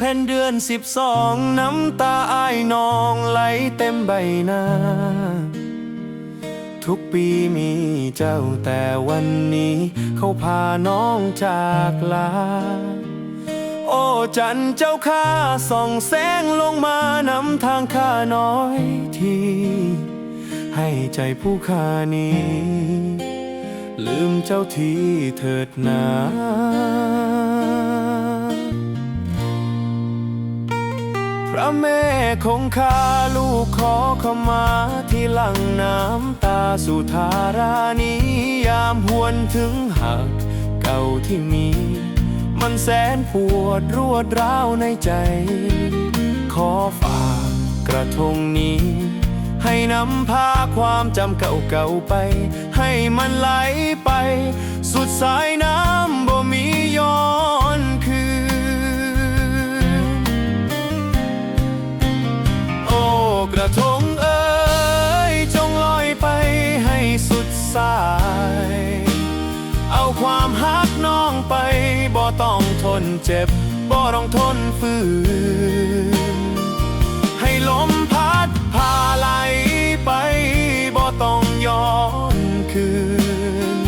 ผ่นเดือนสิบสองน้ำตาอายนองไหลเต็มใบหน้า ทุกปีมีเจ้าแต่วันนี้ เขาพาน้องจากลา โอ้จันเจ้าข้าส่องแสงลงมานำทางข้าน้อยที ให้ใจผู้ข้านี้ ลืมเจ้าทีเถิดนา ระแม่คงคาลูกขอขมาที่หลังน้ำตาสุธารานียามหวนถึงหักเก่าที่มี มันแสนปวดรวดร้าวในใจ ขอฝากกระทงนี้ ให้นำพาความจำเก่าๆไป ให้มันไหลไป สุดสายน้ำ ระทงเอ๋ยจงลอยไปให้สุดสาย เอาความฮักน้องไปบ่ต้องทนเจ็บบ่ต้องทนฝืน ให้ลมพัดพาไหลไปบ่ต้องย้อนคืน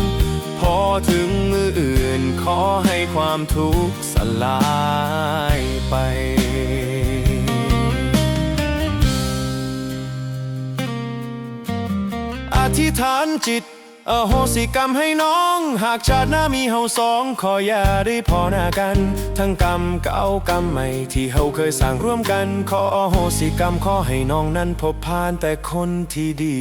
พอถึงมืออื่นขอให้ความทุกข์สลายไป ธิษฐานจิต อโหสิกรรมให้น้อง หากชาติหน้ามีเฮาสอง ขออย่าได้พอหน้ากัน ทั้งกรรมเก่ากรรมใหม่ที่เฮาเคยสร้างร่วมกัน ขออโหสิกรรมขอให้น้องนั้นพบผ่านแต่คนที่ดี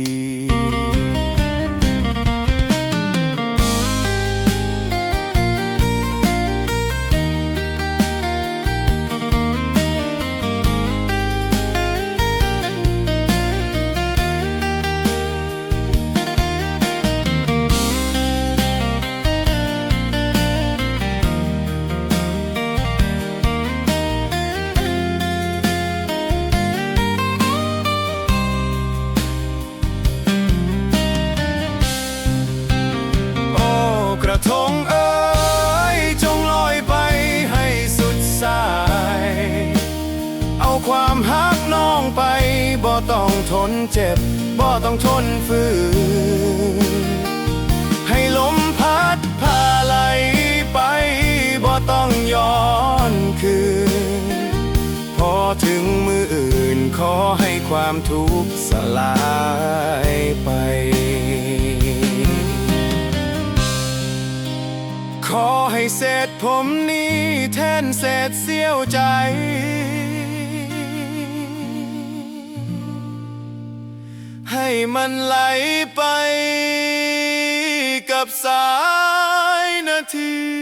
ต้องทนเจ็บบ่ต้องทนฝืนให้ลมพัดพาไหลไปบ่ต้องย้อนคืน พอถึงมืออื่นขอให้ความทุกข์สลายไป ขอให้เศษผมนี้แทนเศษเสี้ยวใจ มันไหลไปกับสายนาที